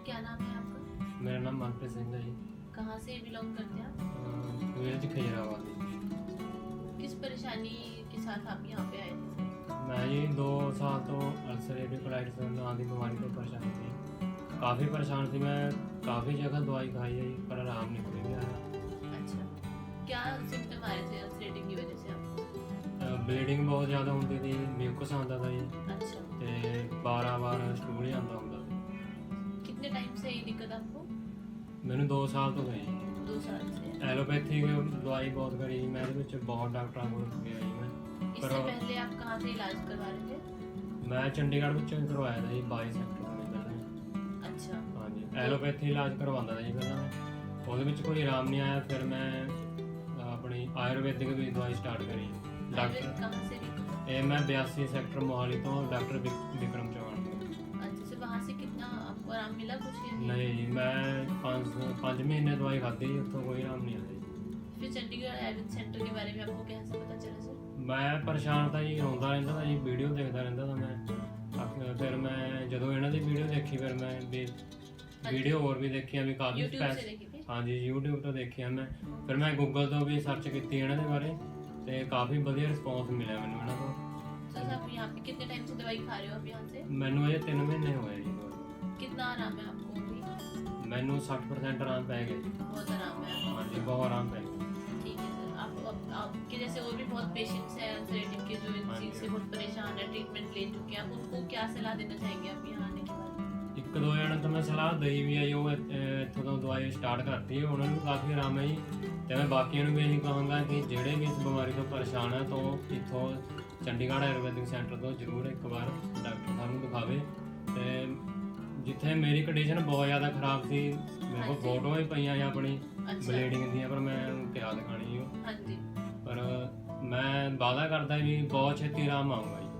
क्या नाम है आपका ਮੇਰਾ ਨਾਮ ਮਨਪ੍ਰੀਤ ਸਿੰਘ ਹੈ ਜੀ कहाँ से बिलोंग करते हैं आप ਵਿਲੇਜ ਖਜਰਾਬਾਦ ਜੀ किस परेशानी के साथ आप यहाँ पे आए थे ਮੈਂ ਜੀ 2 ਸਾਲ ਤੋਂ ਅਲਸਰੇਟਿਵ ਕੋਲਾਈਟਿਸ ਨਾਂ ਦੀ ਬਿਮਾਰੀ ਤੋਂ ਪਰੇਸ਼ਾਨ ਸੀ ਕਾਫੀ ਪਰੇਸ਼ਾਨ ਸੀ ਮੈਂ ਕਾਫੀ ਜਗ੍ਹਾ ਦਵਾਈ ਖਾਈ ਹੈ ਜੀ ਪਰ ਆਰਾਮ ਨਹੀਂ ਕੋਈ ਵੀ ਆਇਆ अच्छा क्या सिम्टम आ रहे थे अल्सरेटिव की वजह से आपको ਬਲੀਡਿੰਗ ਬਹੁਤ ਜ਼ਿਆਦਾ ਹੁੰਦੀ ਸੀ ਮਿਊਕਸ ਆਉਂਦਾ ਤਾ ਜੀ अच्छा ਤੇ 12 ਵਾਰ ਸਟੂਲ ਹੀ ਆਉਂਦਾ ਹੁੰਦਾ ਸੀ कितने टाइम से ये दिक्कत आपको ਮੈਨੂੰ 2 ਸਾਲ ਤੋਂ ਗਈ दो साल से ਐਲੋਪੈਥਿਕ ਦਵਾਈ ਬਹੁਤ ਕਰੀ ਜੀ ਮੈਂ ਇਹਦੇ ਵਿੱਚ ਬਹੁਤ ਡਾਕਟਰਾਂ ਕੋਲ ਗਿਆ ਜੀ ਮੈਂ इससे पर- पहले आप कहाँ से इलाज करवा रहे थे ਮੈਂ ਚੰਡੀਗੜ੍ਹ ਵਿੱਚੋਂ ਹੀ ਕਰਵਾਇਆ ਤਾ ਜੀ 22 ਸੈਕਟਰ ਤੋਂ ਪਹਿਲਾਂ अच्छा ਹਾਂਜੀ ਐਲੋਪੈਥੀ ਇਲਾਜ ਕਰਵਾਉਂਦਾ ਤਾ ਜੀ ਪਹਿਲਾਂ ਮੈਂ ਉਹਦੇ ਵਿੱਚ ਕੋਈ ਆਰਾਮ ਨਹੀਂ ਆਇਆ ਫਿਰ ਮੈਂ ਅਹ, ਆਪਣੀ ਆਯੁਰਵੈਦਿਕ ਵੀ ਦਵਾਈ ਸਟਾਰਟ ਕਰੀ आयुर्वेद ਡਾਕਟਰ कहाँ से भी ਇਹ ਮੈਂ 82 ਸੈਕਟਰ ਮੋਹਾਲੀ ਤੋਂ ਡਾਕਟਰ ਵਿਕ- ਵਿਕਰਮ ਚੌਹਾਨ आपको आराम मिला कुछ या ਨਹੀਂ ਜੀ ਮੈਂ 5 5 ਮਹੀਨੇ ਦਵਾਈ ਖਾਧੀ ਉੱਥੋਂ ਕੋਈ ਆਰਾਮ ਨਹੀਂ ਆਇਆ ਜੀ। फिर चंडीगढ़ आयुर्वेद सेंटर के बारे में आपको कैसे पता चला सर ਮੈਂ ਪਰੇਸ਼ਾਨ ਤਾਂ ਜੀ ਰੋਂਦਾ ਰਹਿੰਦਾ ਤਾਂ ਜੀ ਵੀਡੀਓ ਦੇਖਦਾ ਰਹਿੰਦਾ ਤਾਂ ਮੈਂ ਆਖ- ਫਿਰ ਮੈਂ ਜਦੋਂ ਇਹਨਾਂ ਦੀ ਵੀਡੀਓ ਦੇਖੀ ਫਿਰ ਮੈਂ ਵੀ ਵੀਡੀਓ ਹੋਰ ਵੀ ਦੇਖੀਆਂ ਵੀ ਕਾਫੀ यूट्यूब से ਸਪੈਸ देखी थी ਹਾਂਜੀ YouTube ਤੋਂ ਦੇਖਿਆ ਮੈਂ ਫਿਰ ਮੈਂ Google ਤੋਂ ਵੀ ਸਰਚ ਕੀਤੀ ਇਹਨਾਂ ਦੇ ਬਾਰੇ ਤੇ ਕਾਫੀ ਵਧੀਆ ਰਿਸਪੌਂਸ ਮਿਲਿਆ ਮੈਨੂੰ ਇਹਨਾਂ ਤੋਂ सर आप यहाँ पे कितने टाइम से दवाई खा रहे हो आप यहाँ से ਮੈਨੂੰ ਇਹ 3 ਮਹੀਨੇ ਹੋਏ ਜੀ ਦਵਾਈ। कितना आराम है आपको अभी ਮੈਨੂੰ 60% ਆਰਾਮ ਪੈ ਗਿਆ ਜੀ बहुत आराम है आपको ਹਾਂਜੀ ਬਹੁਤ आराम पै गया ठीक है सर आप आप- आपके जैसे और भी बहुत पेशेंट्स हैं अल्सरेटिव के जो इन हाँ चीज जी। से बहुत परेशान है ट्रीटमेंट ले चुके हैं आप उनको क्या सलाह देना चाहेंगे आप यहाँ आने के बाद ਇੱਕ ਦੋ ਜਣਾਂ ਤਾਂ ਮੈਂ ਸਲਾਹ ਦਈ ਵੀ ਆਈ ਉਹ ਇੱਥ- ਇੱਥੋਂ ਤੋਂ ਦਵਾਈ ਸਟਾਰਟ ਕਰਤੀ ਉਹਨਾਂ ਨੂੰ ਕਾਫੀ ਆਰਾਮ ਹੈ ਜੀ ਤੇ ਮੈਂ ਬਾਕੀਆਂ ਨੂੰ ਵੀ ਇਹੀ ਕਹਾਂਗਾ ਕਿ ਜਿਹੜੇ ਵੀ ਇਸ ਬਿਮਾਰੀ ਤੋਂ ਪਰੇਸ਼ਾਨ ਹੈ ਤੋਂ ਇੱਥੋਂ ਚੰਡੀਗੜ੍ਹ ਆਯੁਰਵੈਦਿਕ ਸੈਂਟਰ ਤੋਂ ਜ਼ਰੂਰ ਇੱਕ ਵਾਰ ਡਾਕਟਰ ਸਾਹਿਬ ਨੂੰ ਦਿਖਾਵੇ ਤੇ ਇੱਥੇ ਮੇਰੀ ਕੰਡੀਸ਼ਨ ਬਹੁਤ ਜ਼ਿਆਦਾ ਖਰਾਬ ਸੀ। ਮੇਰੇ ਕੋਲ ਹਾਂਜੀ। ਫੋਟੋਆਂ ਹੀ ਪਈਆਂ ਆ ਆਪਣੀ ਬਲੇਡਿੰਗ ਦੀਆਂ ਪਰ ਮੈਂ ਕਿਆ ਦਿਖਾਣੀ ਉਹ। ਹਾਂਜੀ। ਪਰ ਮੈਂ ਵਾਅਦਾ ਕਰਦਾ ਵੀ ਬਹੁਤ ਛੇਤੀ ਆਰਾਮ ਆਊਗਾ ਜੀ।